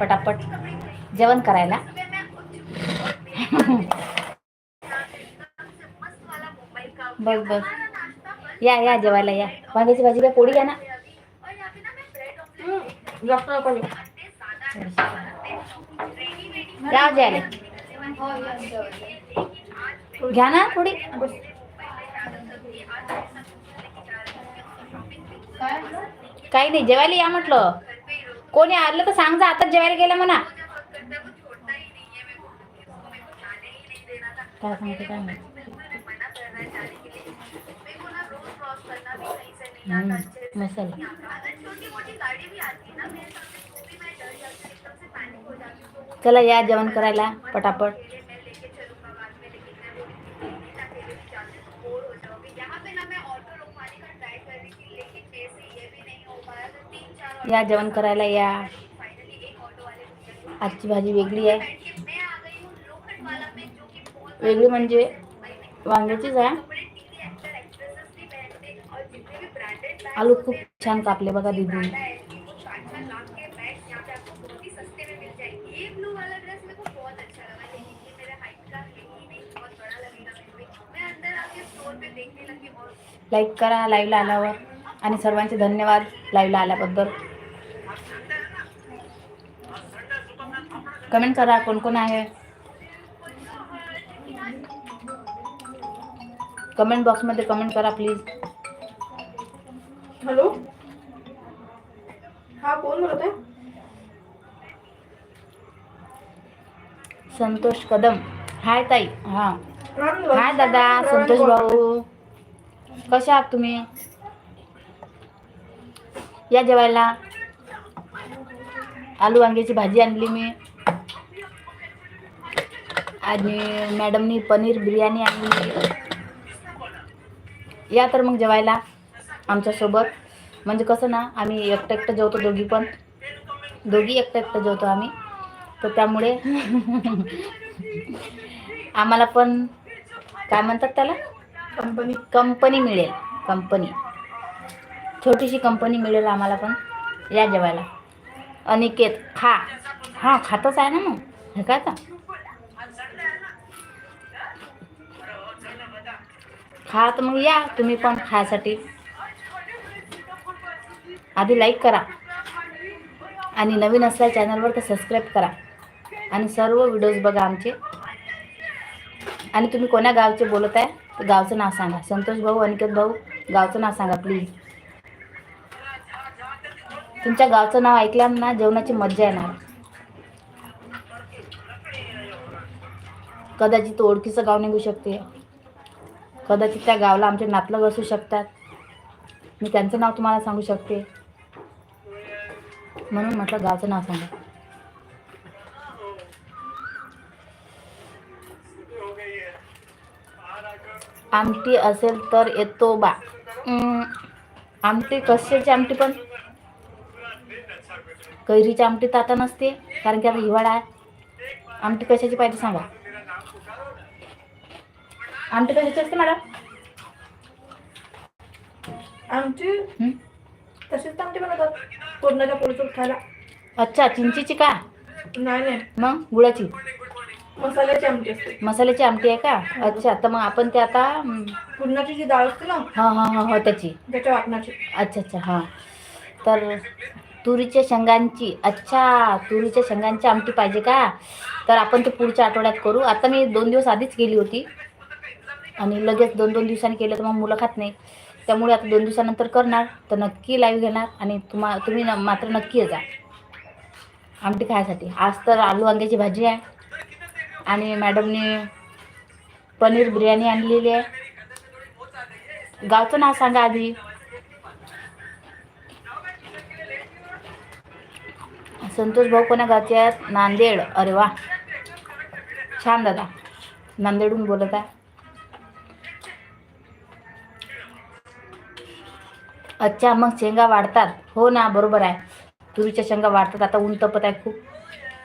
पटापट जेवण करायला. बघ बघ या या जेवायला या. वांग्याची भाजी काय पोळी घ्या ना? या जेवायला. घ्या ना थोडी. काही नाही जेवायला या म्हटलं. कोणी आलं तर सांग जा आता जेवायला गेला म्हणा. काय सांगते काय नाही. मसाला. चला या जेवण करायला पटापट. या जेवण करायला या. आजची भाजी वेगळी आहे. वेगळी म्हणजे वांग्याचीच आहे. आलू खूप छान कापले बघा दीदी. लाईक करा लाईव्हला आल्यावर. आणि सर्वांचे धन्यवाद लाईव्हला आल्याबद्दल. कमेंट करा कोण कोण आहे. कमेंट बॉक्समध्ये कमेंट करा प्लीज हॅलो? हा कोण बोलत आहे? संतोष कदम. हाय ताई. हां. हाय दादा. संतोष भाऊ. कसे आहात तुम्ही? या जेवायला. आलू वांग्याची भाजी आणली मी. आणि मॅडमनी पनीर बिर्याणी आणली या तर मग जेवायला आमच्यासोबत. म्हणजे कसं ना आम्ही एकटं एकटं जेवतो दोघी पण. दोघी एकटं एकटं जेवतो आम्ही. तर त्यामुळे आम्हाला पण काय म्हणतात त्याला? कंपनी. कंपनी मिळेल. कंपनी. छोटीशी कंपनी मिळेल आम्हाला पण. या जेवायला. अनिकेत खा. हा खातच आहे ना मग. हे काय आता? खा तर मग या तुम्ही पण खायसाठी. आधी लाईक करा. आणि नवीन असल्या चॅनलवर तर सबस्क्राईब करा. आणि सर्व व्हिडिओज बघा आमचे. आणि तुम्ही कोण्या गावचे बोलत आहे तर गावचं नाव सांगा. संतोष भाऊ अनिकेत भाऊ गावचं नाव सांगा प्लीज तुमच्या गावचं नाव ऐकल्या ना जेवणाची मज्जा येणार. कदाचित ओळखीचं गाव निघू शकते. कदाचित त्या गावाला आमचे नातलग असू शकतात. मी त्यांचं नाव तुम्हाला सांगू शकते. म्हणून म्हटलं गावचं नाव सांगा. आमटी असेल तर येतो बा. आमटी कशाची आमटी पण? कैरीची आमटी तर आता नसते कारण की आता हिवाळा आहे. आमटी कशाची पाहिजे सांगा. आमटी कशाची असते मॅडम? आमची? हं? तशीच आमटी बनवतात पूर्णाच्या पोळीचं खायला. अच्छा चिंचीची का? नाही नाही. मग गुळाची? मसाल्याची आमटी असते. मसाल्याची आमटी आहे का? अच्छा तर मग आपण ते आता हं, पूर्णाची जी डाळ असते ना हां हां हां हो त्याची. त्याच्या वाटणाची. अच्छा अच्छा हां. तर तुरीच्या शेंगांची अच्छा तुरीच्या शेंगांची आमटी पाहिजे का? तर आपण ते पुढच्या आठवड्यात करू. आता मी दोन दिवस आधीच गेली होती. आणि लगेच दोन दोन दिवसांनी केलं तर मग मुलं खात नाही त्यामुळे आता दोन दिवसानंतर करणार तर नक्की लाईव्ह घेणार आणि तुम्हा तुम्ही न मात्र नक्की जा. आमटी खायसाठी. आज तर आलू वांग्याची भाजी आहे. आणि मॅडमने पनीर बिर्याणी आणलेली आहे. गावचं नाव सांगा आधी. संतोष भाऊ कोणा गावचे आहेत? नांदेड. अरे वा. छान दादा. नांदेडहून बोलत आहे. अच्छा मग शेंगा वाढतात. हो ना बरोबर आहे. तुरीच्या शेंगा वाढतात. आता ऊन तपत आहे खूप.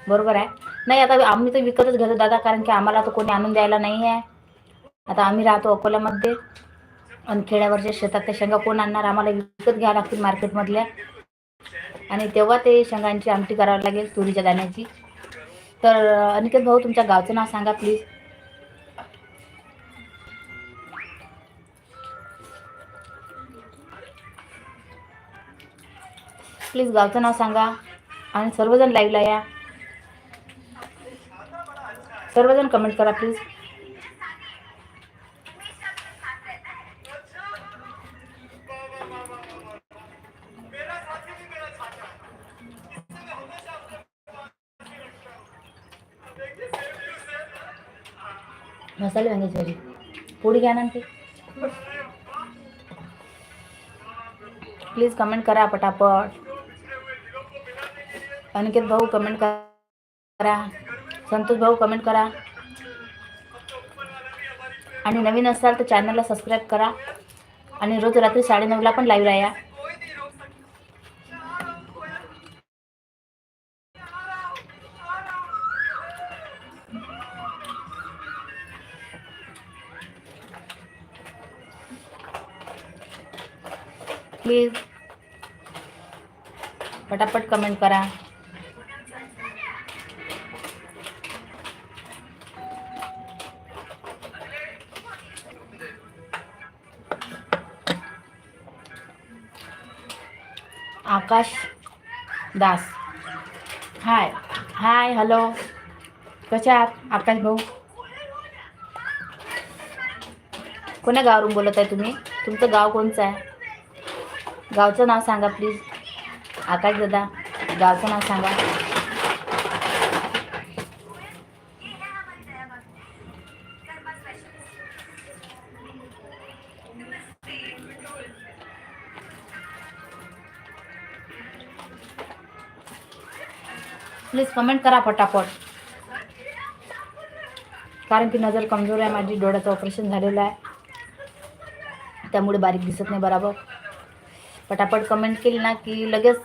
बरोबर आहे. नाही आता आम्ही तर विकतच घेतो दादा कारण की आम्हाला तर कोणी आणून द्यायला नाही आहे. आता आम्ही राहतो अकोल्यामध्ये. आणि खेड्यावरच्या शेतात त्या शेंगा कोण आणणार? आम्हाला विकत घ्यावं लागतील मार्केटमधल्या. आणि तेव्हा ते शेंगांची आमटी करावी लागेल तुरीच्या दाण्याची. तर अनिकेत भाऊ तुमच्या गावचं नाव सांगा प्लीज प्लीज गावचं नाव सांगा आणि सर्वजण लाईव्हला या. सर्वजण कमेंट करा प्लीज मसाले वांग्याची भाजी पोळी घ्या ना ते. प्लीज कमेंट करा पटापट. अनिकेत भाऊ कमेंट करा. संतोष भाऊ कमेंट करा. आणि नवीन असाल तर चॅनलला सबस्क्राईब करा. आणि रोज रात्री साडेनऊला पण लाईव्ह राहा. प्लीज पटापट कमेंट करा. Akash Das. Hi. Hi hello. कसे आहात? आकाश भाऊ. कोण्या गावावरून बोलत आहे तुम्ही? तुमचं गाव कोणचं आहे? गावचं नाव सांगा प्लीज. आकाश दादा गावचं नाव सांगा. प्लीज कमेंट करा पटापट. कारण की नजर कमजोर आहे माझी डोळ्याचं ऑपरेशन झालेलं आहे. त्यामुळे बारीक दिसत नाही बरोबर. पटापट कमेंट केली ना की लगेच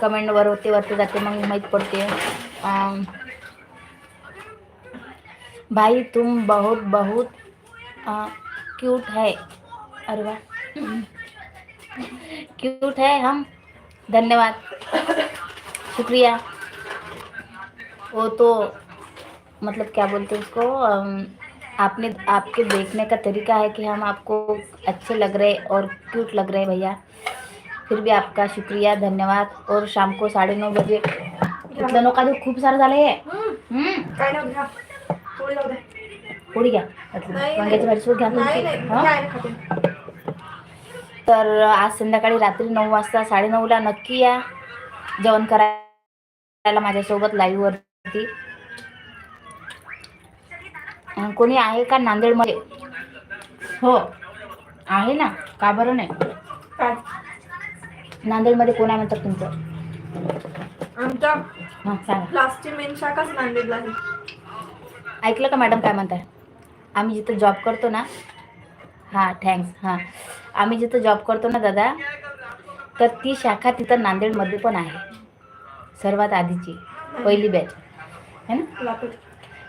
कमेंट वर होते वरते जाते मग माहीत पडते. भाई तुम बहुत बहुत क्यूट है. अरे वा. क्यूट है हम. धन्यवाद. शुक्रिया. वो तो मतलब क्या बोलते हैं उसको आपने आपके देखने का तरीका है कि हम आपको अच्छे लग रहे और क्यूट लग रहे भैया। फिर भी आपका शुक्रिया धन्यवाद। और शाम को साढ़े नौ बजे नका देऊ खूप सारं झालं हे। घ्या पोळी घ्या वांग्याची भाजी घ्या तर आज संध्याकाळी रात्री नऊ वाजता साडेनऊला नक्की या. जेवण करायला माझ्यासोबत लाईव्ह वरती अं, कोणी आहे का नांदेडमध्ये? हो आहे ना. का बरं नाही? नांदेडमध्ये कोण आहे म्हणतात तुमचं? आमच्या हां सांगा. क्लासची मेन शाखाच नांदेडला आहे. ऐकलं का मॅडम काय म्हणताय? आम्ही जिथं जॉब करतो ना हां थँक्स हां. आम्ही जिथं जॉब करतो ना दादा तर ती शाखा तिथं नांदेडमध्ये पण आहे. सर्वात आधीची पहिली बॅच है ना? लातूर.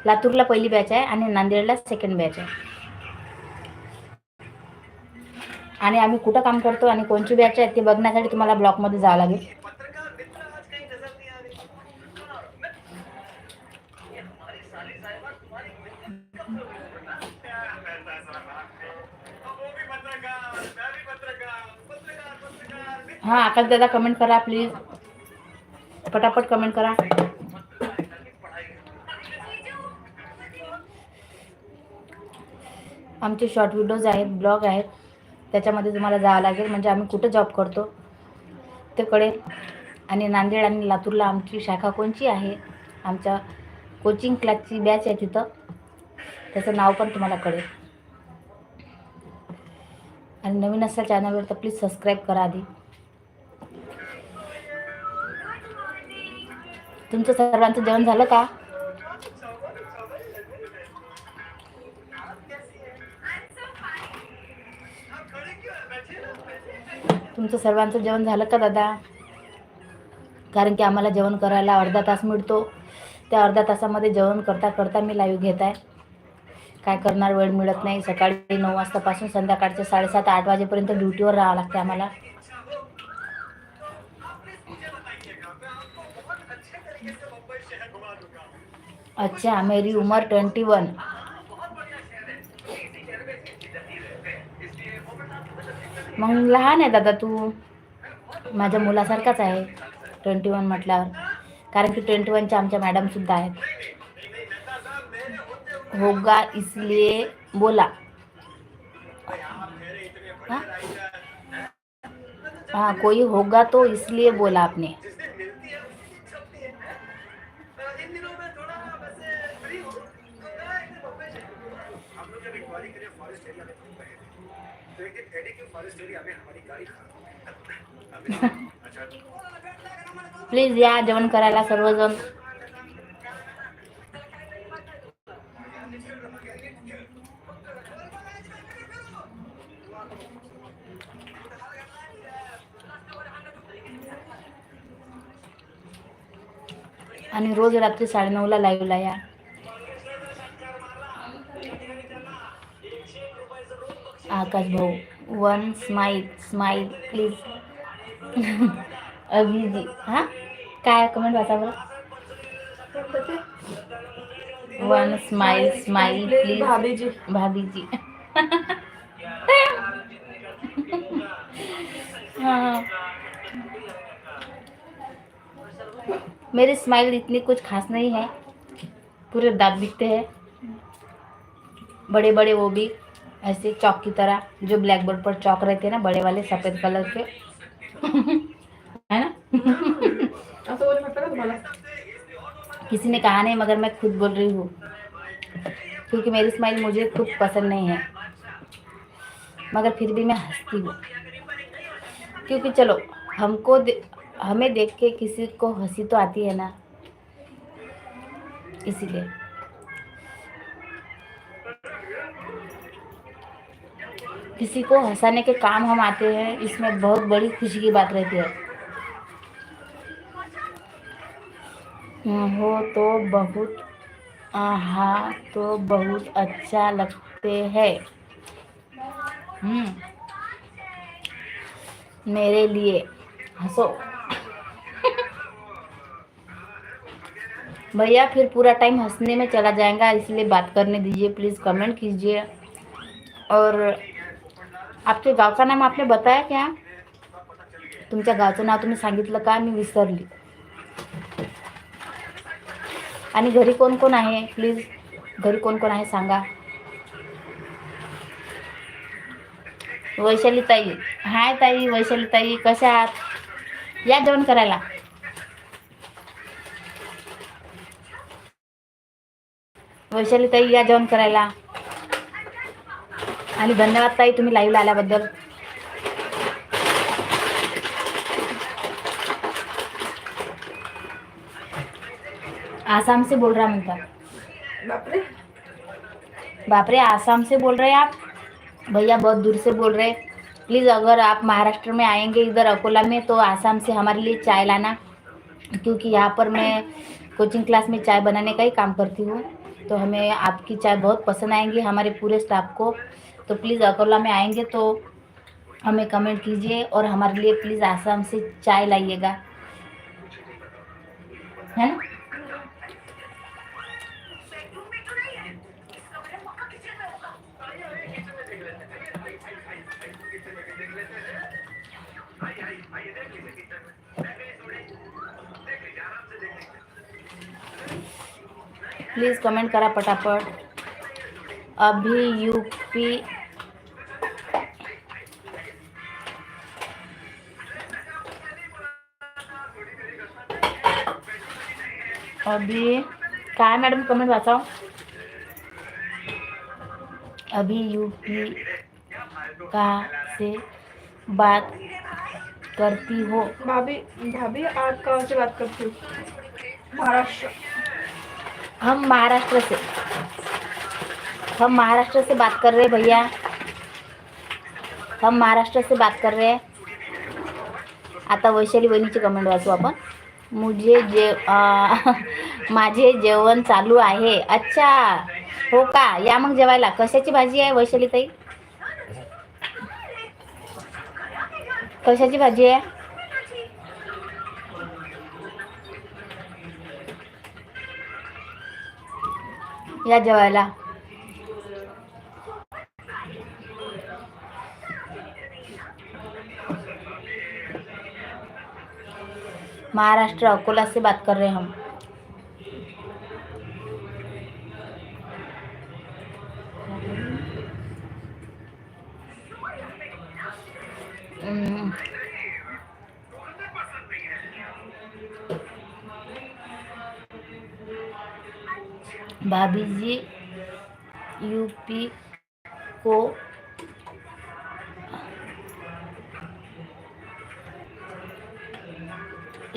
लातूरला पहिली बॅच आहे आणि नांदेडला सेकंड बॅच आहे. आणि आम्ही कुठं काम करतो आणि कोणची बॅच आहे ते बघण्यासाठी तुम्हाला ब्लॉकमध्ये जावं लागेल. हां आकाश दादा कमेंट करा प्लीज पटापट कमेंट करा. आमचे शॉर्ट व्हिडिओज आहेत ब्लॉग आहेत. त्याच्यामध्ये तुम्हाला जावं लागेल. म्हणजे आम्ही कुठं जॉब करतो? ते कळेल आणि नांदेड आणि लातूरला आमची शाखा कोणची आहे? आमच्या कोचिंग क्लासची बॅच आहे तिथं. त्याचं नाव पण तुम्हाला कळेल. आणि नवीन असाल चॅनलवर तर प्लीज सबस्क्राईब करा आधी. तुमचं सर्वांचं जेवण झालं का? तुमचं सर्वांचं जेवण झालं का दादा? कारण की आम्हाला जेवण करायला अर्धा तास मिळतो. त्या अर्धा तासामध्ये जेवण करता करता मी लाईव्ह घेत आहे. काय करणार वेळ मिळत नाही. सकाळी नऊ वाजतापासून संध्याकाळचे साडेसात आठ वाजेपर्यंत ड्युटीवर राहावं लागते आम्हाला. अच्छा मेरी उमर ट्वेंटी वन मग लहान आहे दादा तू. माझ्या मुलासारखाच आहे. ट्वेंटी वन म्हटल्यावर. कारण की ट्वेंटी वनच्या आमच्या मॅडमसुद्धा आहेत. होगा इसलिए बोला. हाँ कोई होगा तो इसलिए बोला आपने. प्लीज या जेवण करायला सर्वजण. आणि रोज रात्री साडेनऊला लाईव्हला या. आकाश भाऊ. वन स्माईल स्माईल प्लीज़ अभिजी हाँ? काय कमेंट वाचा बरं वन स्माईल स्माईल प्लीज़ भाभीजी भाभीजी हाँ। मेरी स्माइल इतनी कुछ खास नहीं है। पूरे दांत दिखते हैं। बड़े बड़े वो भी। ऐसे चौक की तरह जो ब्लैक बोर्ड पर चौक रहते हैं ना बड़े वाले सफ़ेद कलर के। है ना? किसी ने कहा नहीं मगर मैं खुद बोल रही हूँ। क्योंकि मेरी स्माइल मुझे खुद पसंद नहीं है। मगर फिर भी मैं हंसती हूँ। क्योंकि चलो हमको दे, हमें देख के किसी को हँसी तो आती है ना? इसीलिए। किसी को हंसाने के काम हम आते हैं, इसमें बहुत बड़ी खुशी की बात रहती है। हो तो बहुत हाँ तो बहुत अच्छा लगते हैं। हम्म मेरे लिए, हंसो। भैया, फिर पूरा टाइम हंसने में चला जाएगा, इसलिए बात करने दीजिए प्लीज़ कमेंट कीजिए। और आपके गाव का नाम आपने बताया क्या? तुमच्या गावचं नाव तुम्ही सांगितलं का? मी विसरली. आणि घरी कोण कोण आहे? प्लीज घरी कोण कोण आहे सांगा. वैशाली ताई हाय ताई वैशाली ताई कशा आहात? या जेवण करायला. वैशाली ताई या जेवण करायला. आणि धन्यवाद ताई तुम्ही लाईव्हला आल्याबद्दल. आसाम से बोल रहा म्हणता बापरे. बाप रे आसाम से बोल रहे हैं आप? भैया बहुत दूर से बोल रहे. हैं प्लीज़ अगर आप महाराष्ट्र में आएँगे इधर अकोला में तो आसाम से हमारे लिए चाय लाना क्योंकि यहाँ पर मैं कोचिंग क्लास में चाय बनाने का ही काम करती हूँ. तो हमें आपकी चाय बहुत पसंद आएँगी हमारे पूरे स्टाफ को. तो प्लीज़ अकोला में आएँगे तो हमें कमेंट कीजिए और हमारे लिए प्लीज़ आसाम से चाय लाइएगा। है ना? प्लीज़ कमेंट करा पटापट। अभी यूपी अभी काय मॅडम कमेंट वाचाव? अभी यूपी का से बात करती हो? भाभी भाभी आप कहाँ से बात करती हो? महाराष्ट्र। हम महाराष्ट्र से। हम महाराष्ट्र से बात कर रहे हैं भैया। हम महाराष्ट्र से बात कर रहे हैं। आता वैशाली वहिनीची कमेंट वाचू आपण. मुझे जे माझे जेवण चालू आहे. अच्छा. हो का? या मग जेवायला. कशाची भाजी आहे वैशाली ताई कशाची भाजी आहे? या जेवायला. महाराष्ट्र अकोला से बात कर रहे हम। हम्म, भाभी जी यूपी को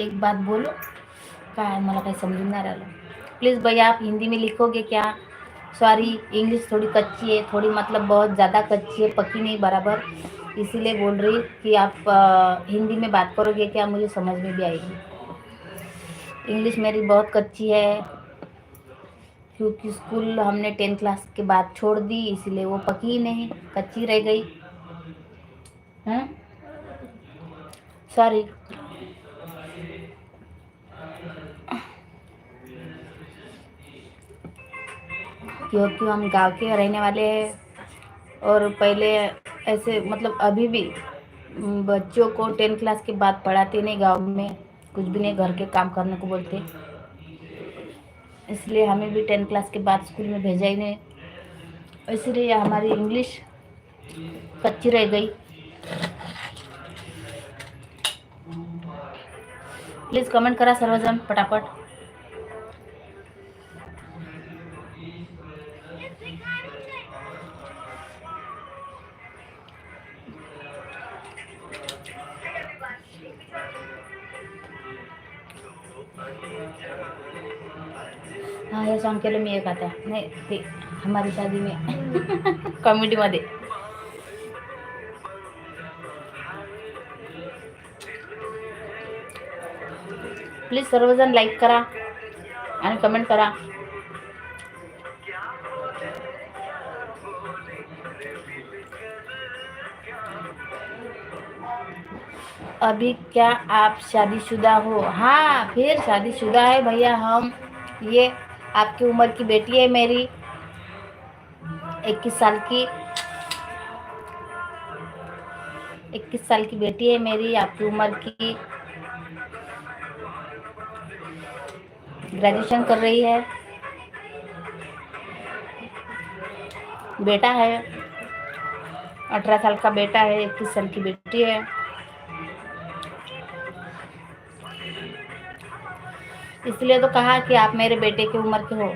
एक बात बोलो? काय मला काही समजून नाही राहिलं. प्लीज़ भैया आप हिंदी में लिखोगे क्या? सॉरी इंग्लिश थोड़ी कच्ची है थोड़ी मतलब बहुत ज़्यादा कच्ची है पक्की नहीं बराबर। इसीलिए बोल रही कि आप अ, हिंदी में बात करोगे क्या? मुझे समझ में भी आएगी। इंग्लिश मेरी बहुत कच्ची है क्योंकि स्कूल हमने टेंथ क्लास के बाद छोड़ दी इसीलिए वो पकी ही नहीं कच्ची रह गई। सॉरी क्योंकि हम गाँव के रहने वाले हैं। और पहले ऐसे मतलब अभी भी बच्चों को टेंथ क्लास के बाद पढ़ाते नहीं गाँव में। कुछ भी नहीं, घर के काम करने को बोलते। इसलिए हमें भी टेंथ क्लास के बाद स्कूल में भेजा ही नहीं। इसलिए हमारी इंग्लिश कच्ची रह गई। प्लीज़ कमेंट करा, सर्वजन पटापट हे सॉन्ग केलं मी एक आता नाही ते हमारी शादी में। कॉमेडीमध्ये प्लीज़ सर्वजण लाईक करा आणि कमेंट करा। अभी क्या आप शादीशुदा हो? हाँ फिर शादीशुदा है भैया, हम ये आपकी उम्र की बेटी है मेरी, इक्कीस साल की, इक्कीस साल की बेटी है मेरी, आपकी उम्र की ग्रेजुएशन कर रही है। बेटा है, अठारह साल का बेटा है, इक्कीस साल की बेटी है। इसलिए तो कहा कि आप मेरे बेटे की उम्र के हो।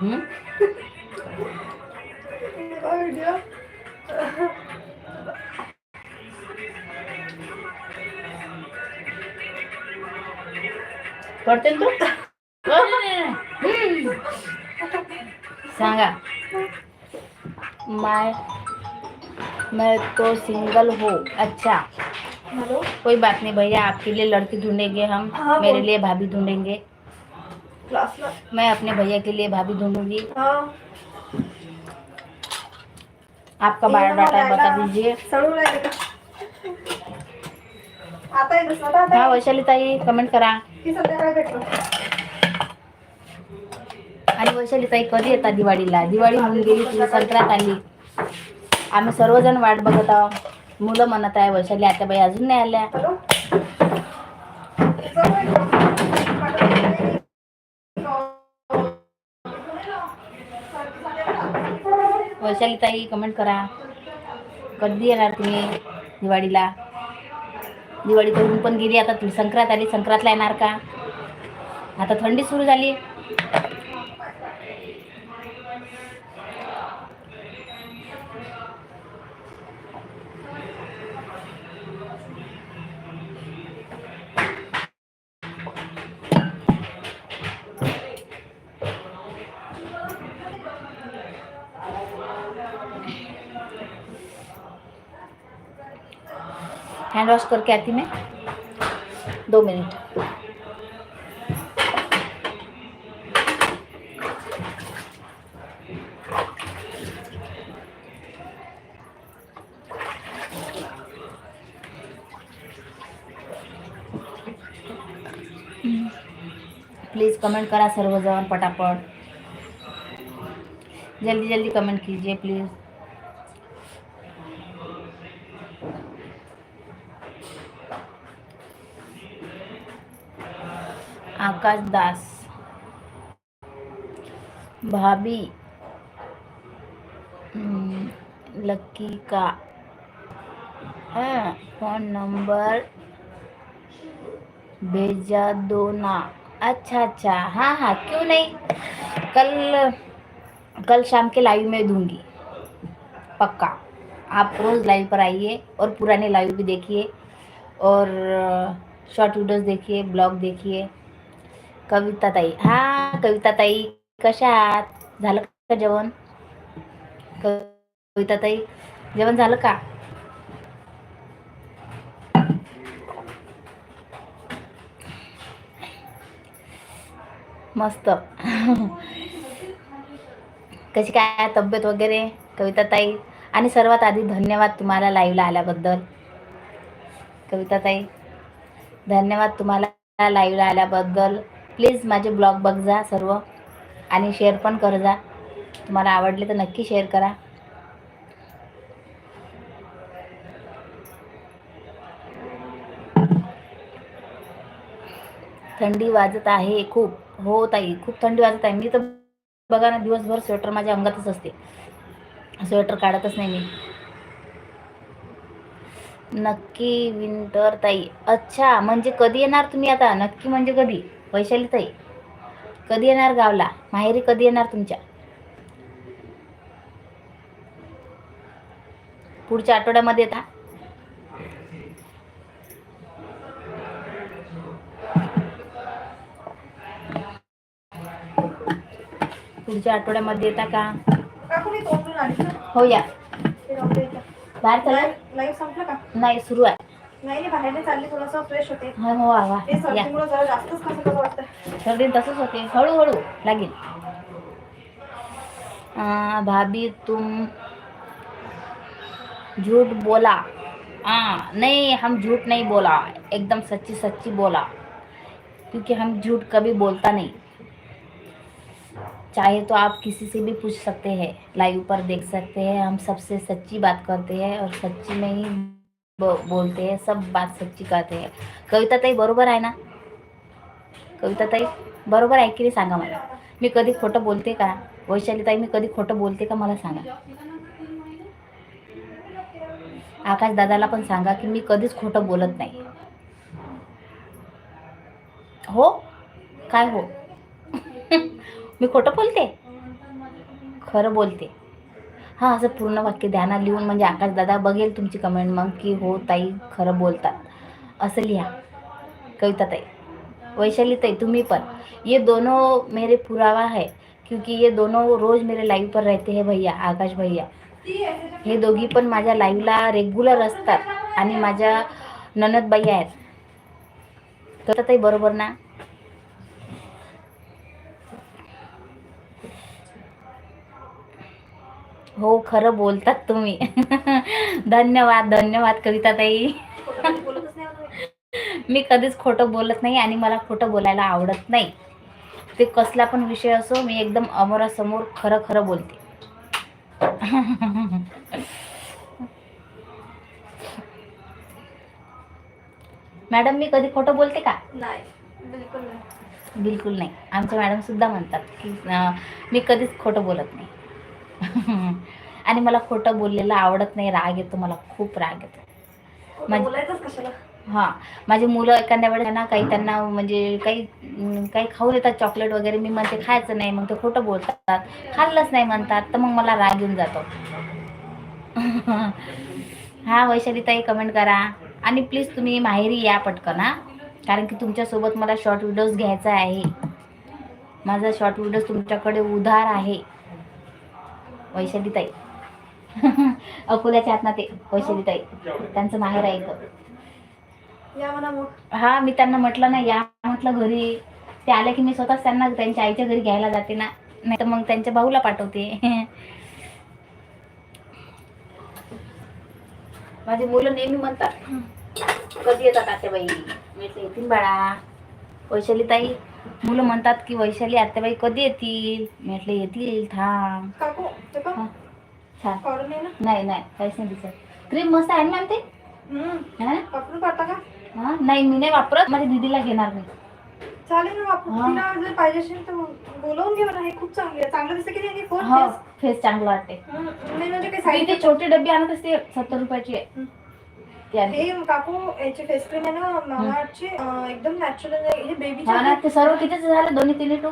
हम्म? करते तू? हम्म. सांगा। मैं मैं तो सिंगल हूँ। अच्छा। हॅलो। कोई बात नहीं भैया आपके लिए लड़की ढूंढेंगे हम हाँ, मेरे लिए भाभी ढूंढेंगे। मैं। अपने भैया के लिए भाभी ढूंढूँगी। हा। आपका बायोडाटा बता दीजिए। हाँ वैशाली ताई कमेंट करा। आणि वैशाली ताई कधी येतात दिवाळीला? दिवाळी होऊन गेली तुझी संक्रांत आली. आम्ही सर्वजण वाट बघत आहोत. मुलं म्हणत आहे वैशाली आता बाई अजून नाही आल्या. वैशाली ताई कमेंट करा. कधी येणार तुम्ही दिवाळीला? दिवाळी तर ऊन पण गेली आता संक्रांत आली संक्रांतला येणार का? आता थंडी सुरू झाली. हैंड वॉश करके आती मैं। दो मिनट। प्लीज़ कमेंट करा सर्वजण पटापट जल्दी जल्दी कमेंट कीजिए, प्लीज़। आकाश दास। भाभी हम्म, लक्की का हाँ, फ़ोन नंबर भेजा दो ना। अच्छा अच्छा हाँ हाँ क्यों नहीं? कल कल शाम के लाइव में दूँगी। पक्का। आप रोज़ लाइव पर आइए और पुराने लाइव भी देखिए और शॉर्ट वीडियोस देखिए ब्लॉग देखिए। कविता ताई. हा कविता ताई कशा आहात? झालं का जेवण? कविता ताई जेवण झालं का? मस्त. कशी काय तब्येत वगैरे कविता ताई? आणि सर्वात आधी धन्यवाद तुम्हाला लाईव्हला आल्याबद्दल. कविता ताई धन्यवाद तुम्हाला लाईव्हला आल्याबद्दल. प्लीज माझे ब्लॉग बघ जा सर्व आणि शेअर पण कर जा. तुम्हाला आवडले तर नक्की शेअर करा. थंडी वाजत आहे खूप. हो ताई खूप थंडी वाजत आहे. मी तर बघा ना दिवसभर स्वेटर माझ्या अंगातच असते. स्वेटर काढतच नाही मी. नक्की विंटर ताई. अच्छा म्हणजे कधी येणार तुम्ही आता? नक्की म्हणजे कधी? वैशाली ताई. कधी येणार गावला? माहेरी कधी येणार तुमच्या? पुढच्या आठवड्यामध्ये येता. पुढच्या आठवड्यामध्ये येता का? हो या. बाहेर चला. नाही सुरू आहे. नाही नाही बाहेरने चालली थोडंसं फ्रेश होते. हो हो वा वा. ते या. सर्दीमुळे जरा जास्तच कसं कसं वाटतं. सर्दी तसंच होते. हळूहळू लागेल. आ, भाभी तुम झूठ बोला. हाँ नहीं हम झूठ नहीं बोला. एकदम सच्ची सच्ची बोला. क्योंकि हम झूठ कभी बोलता नहीं. चाहे तो आप किसी से भी पूछ सकते हैं. लाइव पर देख सकते हैं. हम सबसे सच्ची बात करते हैं और सच्ची में ही बोलते हैं सब बात सच्ची कहते हैं कविता ताई बरोबर आहे ना? कविता ताई बरोबर आहे की नाही सांगा मला? मी कधी खोटं बोलते का? वैशाली ताई मी कधी खोटं बोलते का मला सांगा? आकाश दादाला पण सांगा की मी कधीच खोटं बोलत नाही. हो? काय हो? मी खोटं बोलते? खरं बोलते. हां असं पूर्ण वाक्य ध्यानात लिहून म्हणजे आकाश दादा बघेल तुमची कमेंट मग की हो ताई खरं बोलतात. असं लिहा. कविता ताई. वैशाली ताई तुम्ही पण. ये दोनों मेरे पुरावा है क्योंकि ये दोनों रोज मेरे लाईव्ह पर रहते हैं भैया आकाश भैया. हे दोघी पण माझ्या लाईव्हला रेग्युलर असतात आणि माझ्या ननदबाई आहेत. कविता ताई बरोबर ना? हो खरं बोलतात तुम्ही. धन्यवाद धन्यवाद कविता ताई. मी कधीच खोटं बोलत नाही आणि मला खोटं बोलायला आवडत नाही. ते कसला पण विषय असो मी एकदम अमोरासमोर खरं खरं बोलते. मॅडम मी कधी खोटं बोलते का? नाही बिलकुल नाही. बिलकुल नाही. आमच्या मॅडम सुद्धा म्हणतात की मी कधीच खोटं बोलत नाही. आणि मला खोटं बोललेलं आवडत नाही राग येतो मला खूप राग येतो. कशाला? हां. माझी मुलं एखाद्या वेळेस ना काही त्यांना म्हणजे काही काही खाऊ देतात चॉकलेट वगैरे. मी म्हणते खायचं नाही. मग ते खोटं बोलतात. खाल्लंच नाही म्हणतात तर मग मला राग येऊन जातो. हां वैशालीताई कमेंट करा. आणि प्लीज तुम्ही माहेरी या पटकन हां. कारण की तुमच्यासोबत मला शॉर्ट व्हिडिओज घ्यायचा आहे. माझा शॉर्ट व्हिडिओज तुमच्याकडे उधार आहे. वैशालीताई अकोल्याच्या आत ना ते वैशालीताई त्यांचं माहेर आहे इथं. हा मी त्यांना म्हटलं ना या म्हटलं घरी. ते आले की मी स्वतःच त्यांना त्यांच्या आईच्या घरी घ्यायला जाते ना. नाही तर मग त्यांच्या भाऊला पाठवते. माझी मुलं नेहमी म्हणतात कधी येतात आत्याबाई मी म्हटलं, येतील बाळा. वैशाली ताई मुलं म्हणतात की वैशाली आत्याबाई कधी येतील? म्हटलं येतील थांब. नाही ना? नाही नाही. काहीच नाही दिसत. क्रीम मस्त आहे ना मॅम ते. हा? हा? नाही मी नाही वापरत. माझ्या दीदीला घेणार नाही चालेल ना. तिला जर पाहिजे असेल तर बोलवून घे मला हे खूप चांगली आहे. चांगलं दिसतं की नाही? फोन फेस चांगलं वाटते म्हणजे काही मी छोटे डब्बे आणत असते सत्तर रुपयाची आहे. हं. काकू याची फेस क्रीम आहे ना मामाची एकदम नॅचरल हे ते सर्व कितीच झालं दोन्ही तिन्ही टू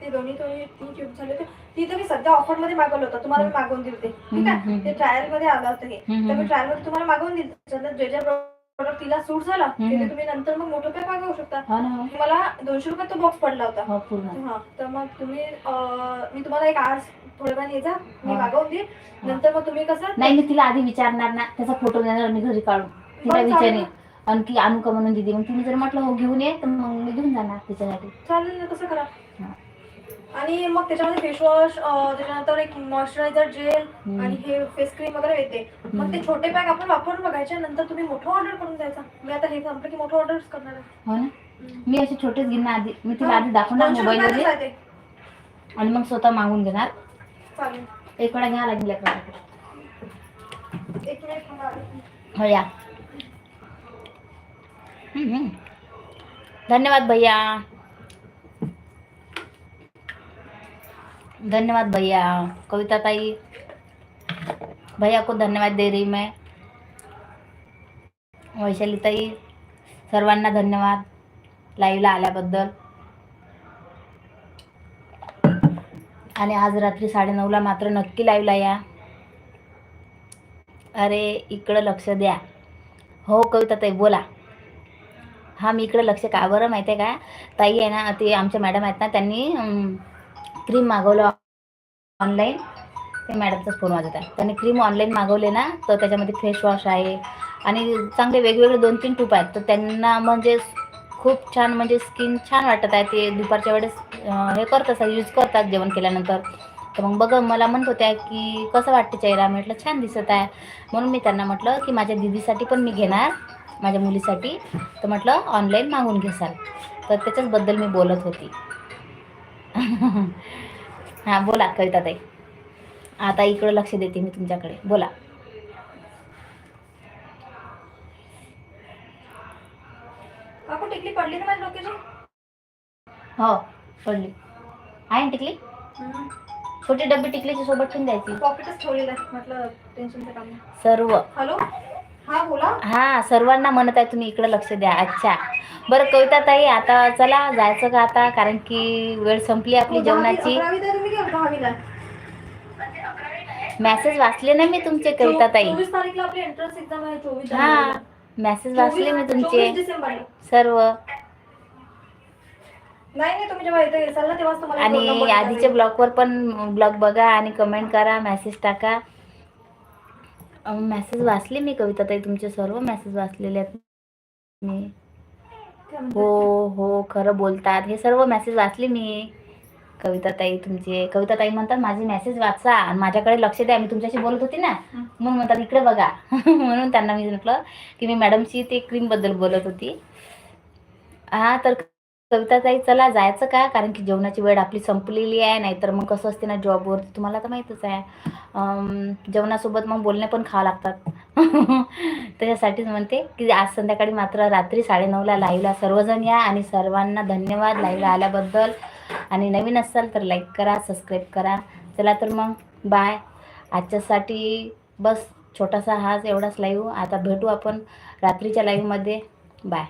ते दोन्ही दोन्ही तीन ट्यूब झाले होते. ती तर मी सध्या ऑफरमध्ये मागवलं होतं. तुम्हाला मी मागवून दिले ठीक आहे. ते ट्रायलमध्ये आलं होतं हे. तर मी. ट्रायलमध्ये तुम्हाला मागवून दिलं त्याच्यानंतर जे जे प्रोडक्ट तिला सूट झाला तुम्ही नंतर मग मोठं पॅक मागवू शकता. मला दोनशे रुपयात तो बॉक्स पडला होता. हो तर मग तुम्ही मी तुम्हाला एक आज थोड्या ये जा. मी. मागवून देईन नंतर मग तुम्ही कसं नाही मी तिला आधी विचारणार ना. त्याचा फोटो देणार मी घरी काढून. तिला. विचारेन आणखी आणू का म्हणून दिदी मग तिने जर म्हटलं हो घेऊन ये तर मग मी घेऊन जाणार तिच्यासाठी चालेल ना तसं करा हा. आणि मग त्याच्यामध्ये फेसवॉश त्याच्यानंतर एक मॉइश्चरायझर जेल. आणि हे फेस क्रीम वगैरे येते मग ते छोटे पॅक आपण वापरून बघायचे नंतर तुम्ही मोठं ऑर्डर करून द्यायचा मी आता हे संपलं की मोठं ऑर्डर करणार आहे हो ना मी असे छोटेच घेणार आधी मी तिला आधी दाखवणार दोनशे मोबाईल रुपयाचंच मध्ये आहे ते. आणि मग स्वतः मागून घेणार चालेल एक वेळा घ्या लागेल. एक मिनिट थांबा. हो या. धन्यवाद भैया। धन्यवाद भैया। कविता ताई भैया को धन्यवाद दे रही मैं। वैशाली ताई सर्वांना धन्यवाद लाईव्हला आल्याबद्दल। आणि आज रात्री साडेनऊला मात्र नक्की लाईव्हला या. अरे इकडं लक्ष द्या. हो कविता ताई बोला. हा मी इकडं लक्ष का बरं माहिती आहे का? ताई आहे ना ते आमच्या मॅडम आहेत ना त्यांनी क्रीम मागवलं ऑनलाईन ते मॅडमचाच फोन वाजत आहे. त्यांनी क्रीम ऑनलाईन मागवले ना तर त्याच्यामध्ये फेस वॉश आहे. आणि चांगले वेगवेगळे दोन तीन टूप आहेत. तर त्यांना म्हणजे खूप छान म्हणजे स्किन छान वाटत आहे. ते दुपारच्या वेळेस हे करत असतात यूज करतात जेवण केल्यानंतर. तर मग बघ मला म्हणत होत्या की कसं वाटतं चेहरा? म्हटलं छान दिसत आहे. म्हणून मी त्यांना म्हटलं की माझ्या दिदीसाठी पण मी घेणार. माझ्या मुलीसाठी. तर म्हटलं ऑनलाईन मागून घेसाल. तर त्याच्याचबद्दल मी बोलत होती. हां बोला कविता ताई आता इकडं लक्ष देते मी तुमच्याकडे. बोला. काकू टिकली पडली ना माझ्या डोक्याची? हो पडली. आहे ना टिकली? छोटी डब्बी टिकलीची सोबत ठेवून द्यायची. पॉकेटच ठेवलेलं म्हटलं नाही. सर्व. हॅलो हा बोला. हा सर्वांना म्हणत आहे तुम्ही इकडे लक्ष द्या. अच्छा. बरं कविता ताई आता चला जायचं का आता? कारण की वेळ संपली आपली हो, जेवणाची. मेसेज वाचले ना मी तुमचे कविता ताई चोवीस तारीखला आपली एंट्रन्स एक्झाम आहे चोवीस हा मेसेज वाचले मी तुमचे. सर्व. नाही तुम्ही जेव्हा तुम्हाला आणि आधीच्या. ब्लॉगवर पण ब्लॉग बघा आणि कमेंट करा मेसेज टाका. मेसेज वाचले मी कविता ताई तुमचे सर्व मेसेज वाचलेले आहेत मी? हो हो खरं बोलतात. हे सर्व मेसेज वाचले मी. कविता ताई तुमचे. कविता ताई म्हणतात माझे मेसेज वाचा आणि माझ्याकडे लक्ष द्या. मी तुमच्याशी बोलत होती ना. म्हणून म्हणतात इकडे बघा. म्हणून त्यांना मी म्हटलं की मी मॅडमशी ते क्रीमबद्दल बोलत होती. हा तर कविता ताई चला जायचं का? कारण की जेवणाची वेळ आपली संपलेली आहे नाहीतर मग कसं असते ना जॉबवर तुम्हाला तर माहीतच आहे. जेवणासोबत मग बोलणे पण खावं लागतात. त्याच्यासाठीच म्हणते की आज संध्याकाळी मात्र रात्री साडेनऊला लाईव्हला सर्वजण या आणि सर्वांना धन्यवाद लाईव्हला आल्याबद्दल. आणि नवीन असाल तर लाईक करा सबस्क्राईब करा. चला तर मग बाय आजच्यासाठी बस छोटासा हाच एवढाच लाईव्ह आता भेटू आपण रात्रीच्या लाईव्हमध्ये बाय